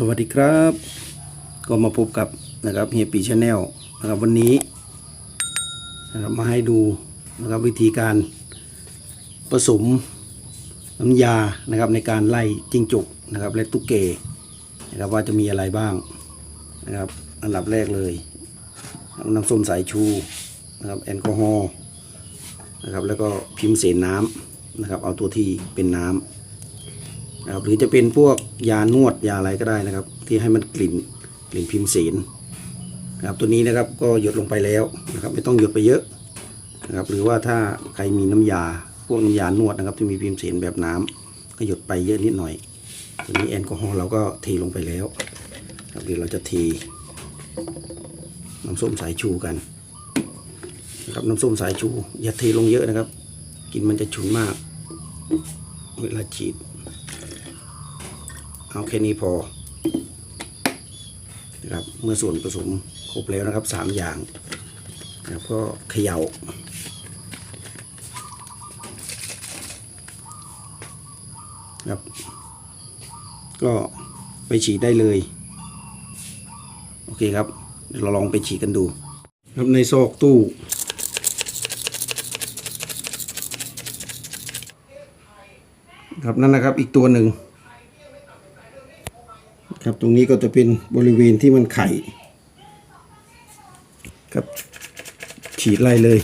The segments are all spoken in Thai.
สวัสดีครับ ก็มาพบกับนะครับเฮียปีชาแนลนะครับวันนี้นะครับมาให้ดูนะครับวิธีการผสมน้ำยานะครับในการไล่จิ้งจกนะครับและตุ๊กเกนะครับว่าจะมีอะไรบ้างนะครับอันดับแรกเลย น้ำส้มสายชูนะครับแอลกอฮอล์นะครับแล้วก็พิมพ์เสนน้ำนะครับเอาตัวที่เป็นน้ำ นะครับหรือจะเป็นพวกยานวดยาอะไรก็ได้นะครับ ที่ให้มันกลิ่นกลิ่นพิมพ์เสนนะครับตัวนี้นะครับก็หยดลงไปแล้วนะครับไม่ต้องหยดไปเยอะนะครับหรือว่าถ้าใครมีน้ำยาพวกน้ำยานวดนะครับที่มีพิมพ์เสนแบบน้ำก็หยดไปเยอะนิดหน่อยตัวนี้แอลกอฮอล์เราก็เทลงไปแล้วครับเดี๋ยวเราจะเทน้ำส้มสายชูกันนะครับน้ำส้มสายชูอย่าเทลงเยอะนะครับกลินมันจะฉุนมาก เวลาฉีด เอาแค่นี้พอนะครับเมื่อส่วนผสมครบแล้วนะครับสามอย่างนะครับก็เขย่าครับ ก็ไปฉีดได้เลย โอเคครับเดี๋ยวเราลองไปฉีดกันดู ครับในซอกตู้ ครับนั่นนะครับอีกตัวหนึ่ง ครับตรงนี้ก็จะเป็นบริเวณที่มันไข่ครับฉีดไล่เลย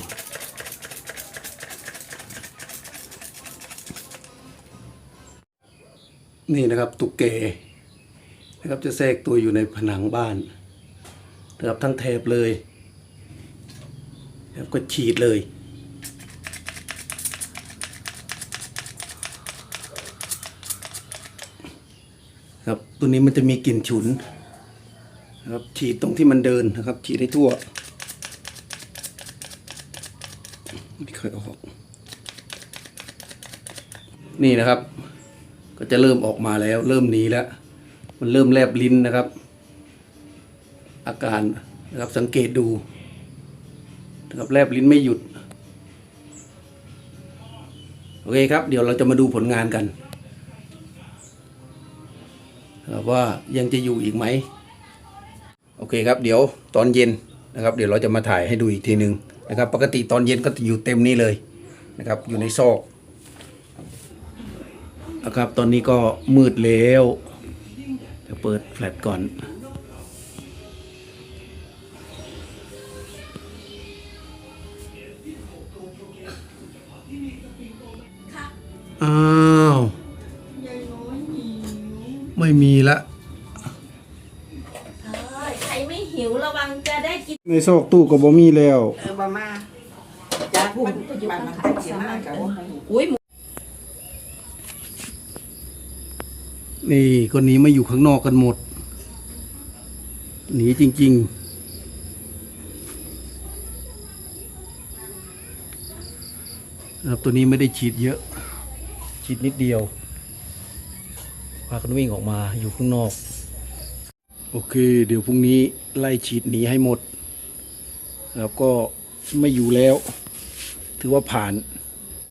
นี่นะครับตุกเกนะครับจะแทรกตัวอยู่ในผนังบ้านนะครับทั้งแถบเลยนะครับก็ฉีดเลย ครับตัวนี้มันจะมีกลิ่นฉุนนะครับฉีดตรงที่มันเดินนะครับ ฉีดให้ทั่วไม่เคยออกนี่นะครับ ก็จะเริ่มออกมาแล้ว เริ่มหนีแล้ว มันเริ่มแลบลิ้นนะครับ อาการนะครับสังเกตดูนะครับแลบลิ้นไม่หยุด โอเคครับ เดี๋ยวเราจะมาดูผลงานกัน ว่ายังจะอยู่อีกไหมโอเคครับ เดี๋ยวตอนเย็นนะครับ เดี๋ยวเราจะมาถ่ายให้ดูอีกทีหนึ่งนะครับ ปกติตอนเย็นก็จะอยู่เต็มนี้เลยนะครับ อยู่ในซอกนะครับ ตอนนี้ก็มืดแล้วจะเปิดแฟลชก่อนอ้า ไม่มีละเอ้ยใครไม่หิวระวังจะได้กินในซอกตู้ก็บ่มีแล้ว เออบามาจากมันมันมันก็เสียมากกับว่าอุ้ยหมูนี่คนหนี้มาอยู่ข้างนอกกันหมดหนีจริง ๆ นะครับตัวนี้ไม่ได้ฉีดเยอะ ฉีดนิดเดียว พากันวิ่งออกมาอยู่ข้างนอก โอเค เดี๋ยวพรุ่งนี้ไล่ฉีดหนีให้หมด แล้วก็ไม่อยู่แล้ว ถือว่าผ่าน